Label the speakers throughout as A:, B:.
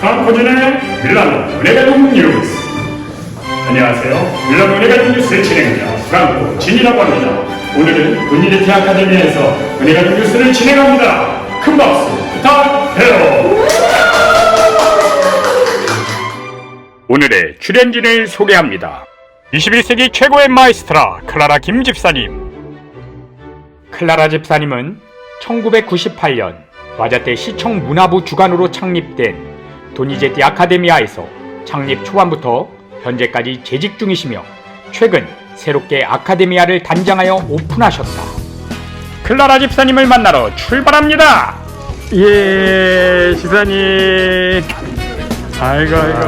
A: 프랑코진의 밀라노 은혜가족 뉴스. 안녕하세요. 밀라노 은혜가족 뉴스의 진행자 프랑코 진이라고 합니다. 오늘은 군인의대 아카데미에서 은혜가족 뉴스를 진행합니다. 큰 박수 부탁해요. 오늘의 출연진을 소개합니다. 21세기 최고의 마이스트라 클라라 김 집사님. 클라라 집사님은 1998년 와자테 시청 문화부 주관으로 창립된 도니제티 아카데미아에서 창립 초반부터 현재까지 재직 중이시며 최근 새롭게 아카데미아를 단장하여 오픈하셨다. 클라라 집사님을 만나러 출발합니다. 예, 집사님. 아이고 아이고.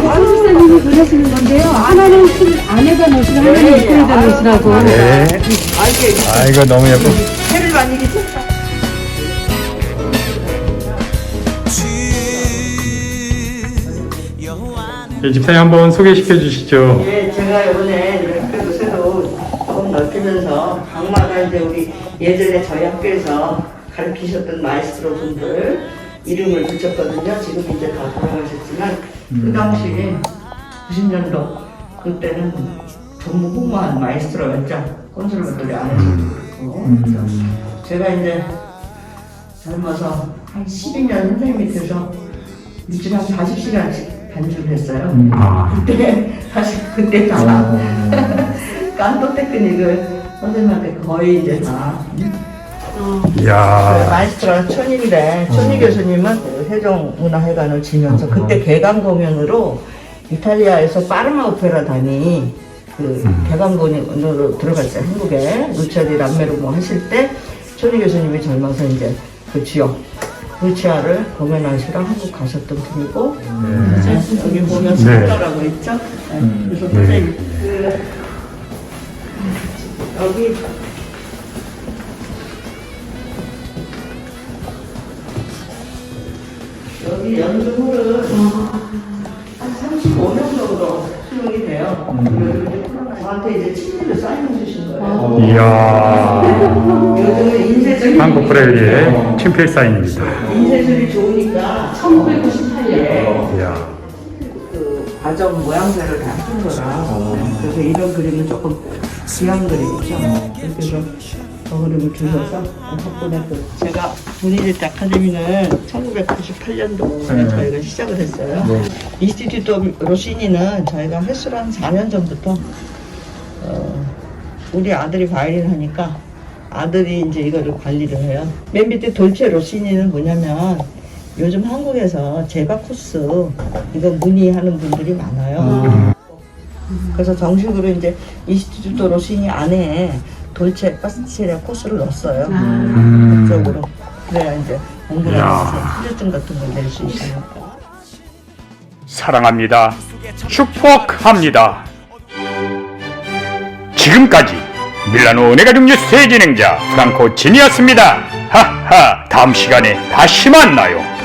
B: 선생님이 그러시는 건데요. 하나는 술 안에다 놓으시고 하나는 입구에다 놓으시라고.
A: 네. 아이고 너무 예뻐. 예, 집사님 한번 소개시켜 주시죠.
C: 예, 제가 이번에 이렇게 새로 조금 넓히면서 강마다 이제 우리 예전에 저희 학교에서 가르치셨던 마이스트로 분들 이름을 붙였거든요. 지금 이제 다 돌아가셨지만 그 당시 90년도 그때는 전부 후무한 마이스트로였죠. 콘서트들이 안에서 그래서 제가 이제 젊어서 한 12년 선생님 밑에서 일주일에 한 40시간씩 반주를 했어요.
A: 아.
C: 그때 사실 그때 다. 깐또 테크닉을 선생님한테 거의 이제 다. 그
A: 이야.
C: 마이스트로 촌인데 촌이 교수님은 그 세종문화회관을 지면서 그때 개관 공연으로 이탈리아에서 파르마 오페라단이 그 개관 공연으로 들어갔어요 한국에. 루치아디 람메로 뭐 하실 때. 촌이 교수님이 젊어서 이제 그 지역 루치아를 공연하시러 한국 가셨던 분이고 여기 보면 성가라고 있죠? 네. 그래서 선생님 그 여기 여기 연주물은 한 35년 정도 수용이 돼요. 코로나 저한테 이제 친구를 사인해 주신 거예요.
A: 이야.
C: 요즘은 인쇄술이
A: 한국 브레일리의 친필 사인입니다.
C: 인쇄술이 좋으니까 1998년
A: 이야.
C: 그 과정 모양새를 다 쓴 거라. 그래서 이런 그림은 조금 귀한 그림이죠. 그래서 저 그림을 주셔서 덕분에 또 제가 분위기 아카데미는 1998년도에 저희가 시작을 했어요. 이스티튜토 로시니는 저희가 횟수로 한 4년 전부터 어, 우리 아들이 바이올린 하니까 아들이 이제 이거를 관리를 해요. 맨 밑에 돌체 로시니는 뭐냐면 요즘 한국에서 제바 코스 이거 문의하는 분들이 많아요. 그래서 정식으로 이제 이스티튜토 로시니 안에 돌체 파스티체리아 코스를 넣었어요. 그쪽으로 그래야 이제 공부를 하면서 후유증 같은 걸 낼 수 있으니까.
A: 사랑합니다. 축복합니다. 지금까지 밀라노 은혜가족 뉴스의 진행자 프랑코 진이었습니다. 하하 다음 시간에 다시 만나요.